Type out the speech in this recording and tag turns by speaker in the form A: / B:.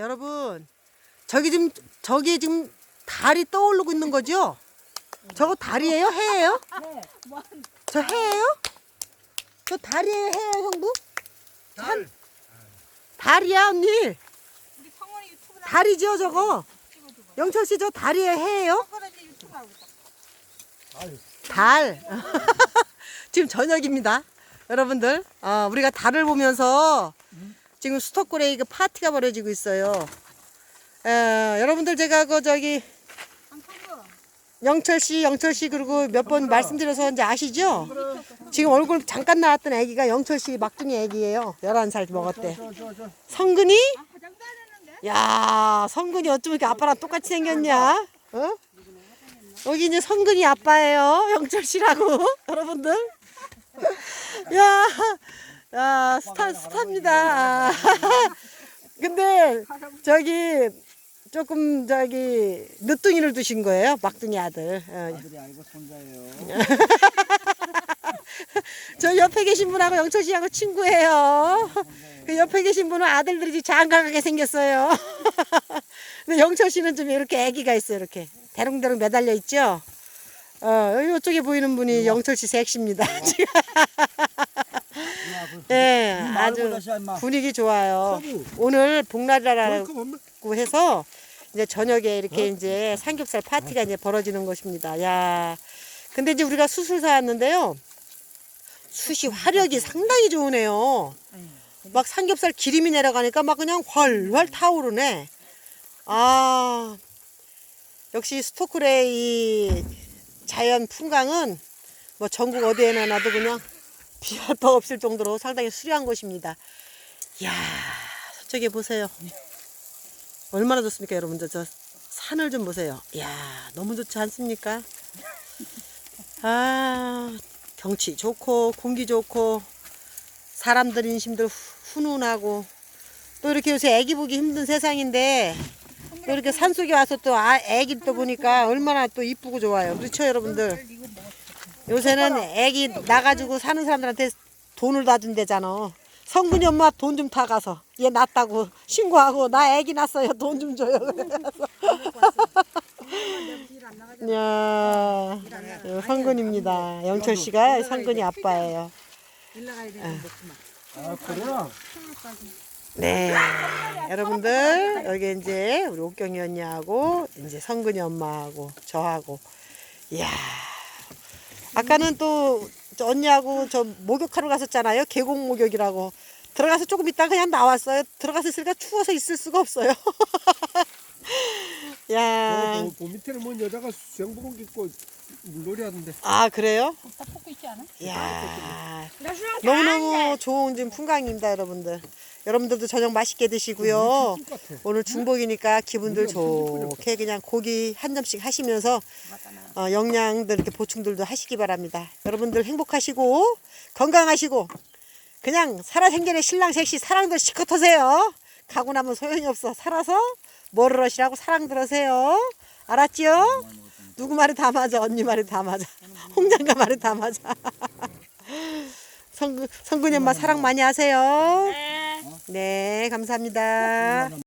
A: 야, 여러분. 저기 지금, 저기 지금 달이 떠오르고 있는 거죠? 저거 달이에요? 해예요?
B: 네.
A: 저 해예요? 저 달이에요? 해예요, 형부?
C: 달.
A: 달이야, 언니.
B: 우리 성원이 유튜브 나
A: 달이죠, 저거?
B: 찍어줘봐.
A: 영철 씨, 저 달이에요? 해예요?
B: 성원이 유튜브 하고 있다.
C: 달.
A: 달. 지금 저녁입니다. 여러분들, 어, 우리가 달을 보면서 지금 스토크레이 그 파티가 벌어지고 있어요. 에, 여러분들 제가 그 저기 영철 씨, 영철 씨 그리고 몇 번 말씀드려서 이제 아시죠? 지금 얼굴 잠깐 나왔던 아기가 영철 씨 막둥이 아기예요. 11살 먹었대. 성근이?
B: 아?
A: 야, 성근이 어쩜 이렇게 아빠랑 똑같이 생겼냐? 어? 여기 이제 성근이 아빠예요. 영철 씨라고. 여러분들. 야, 야, 스타, 스타입니다. 근데 저기 조금 저기 늦둥이를 두신 거예요. 막둥이 아들. 어,
C: 아들이 아니고 손자예요.
A: 저 옆에 계신 분하고 영철 씨하고 친구예요. 그 옆에 계신 분은 아들들이 장가가게 생겼어요. 근데 영철 씨는 좀 이렇게 아기가 있어요. 이렇게 대롱대롱 매달려 있죠. 어, 여기 이쪽에 보이는 분이 영철 씨 섹시입니다. 지금. 예,
C: 말고
A: 아주. 분위기 좋아요.
C: 서부.
A: 오늘 복날이라고? 해서 이제 저녁에 이렇게 이제 삼겹살 파티가 이제 벌어지는 것입니다. 야, 근데 이제 우리가 숯을 사왔는데요. 숯이 화력이 상당히 좋으네요. 막 삼겹살 기름이 내려가니까 막 그냥 훨훨 타오르네. 아, 역시 스토크레이 자연 풍광은 뭐 전국 어디에나 놔도 그냥 비할 바 없을 정도로 상당히 수려한 곳입니다. 이야, 저쪽에 보세요. 얼마나 좋습니까, 여러분들? 저 산을 좀 보세요. 이야, 너무 좋지 않습니까? 아, 경치 좋고, 공기 좋고, 사람들 인심들 후- 훈훈하고, 또 이렇게 요새 애기 보기 힘든 세상인데, 또 이렇게 산 속에 와서 또 아, 애기 또 보니까 얼마나 또 이쁘고 좋아요. 그렇죠, 여러분들? 요새는 애기 나가지고 사는 사람들한테 돈을 다 준대잖아. 성근이 엄마 돈 좀 타가서 얘 낳았다고 신고하고 나 애기 낳았어요 돈 좀 줘요. 야, 이거 성근입니다. 영철 씨가 성근이 아빠예요.
C: 아, 그래요?
A: 네, 여러분들 여기 이제 우리 옥경이 언니하고 이제 성근이 엄마하고 저하고, 이야, 아까는 또저 언니하고 저 목욕하러 갔었잖아요. 계곡 목욕이라고 들어가서 조금 있다 그냥 나왔어요. 들어가서 있으니까 추워서 있을 수가 없어요. 야,
C: 그, 그 밑에는 뭐 여자가 수영복을 입고 물놀이 하던데.
A: 아 그래요?
B: 다 뽑고 있지 않아?
A: 이야,
B: 나 수영
A: 너무너무 좋은 지금 풍광입니다, 여러분들. 여러분들도 저녁 맛있게 드시고요.
C: 똑같아.
A: 오늘 중복이니까 기분들 좋게 그냥 고기 한 점씩 하시면서 어, 영양들 이렇게 보충들도 하시기 바랍니다. 여러분들 행복하시고 건강하시고 그냥 살아생전에 신랑 셋이 사랑들 시컷 하세요. 가고 나면 소용이 없어. 살아서 뭐를 하시라고 사랑 들으세요. 알았지요? 누구 말이 다 맞아. 언니 말이 다 맞아. 홍장가 말이 다 맞아. 성근, 성근이 엄마 사랑 많이 하세요.
B: 네.
A: 네, 감사합니다.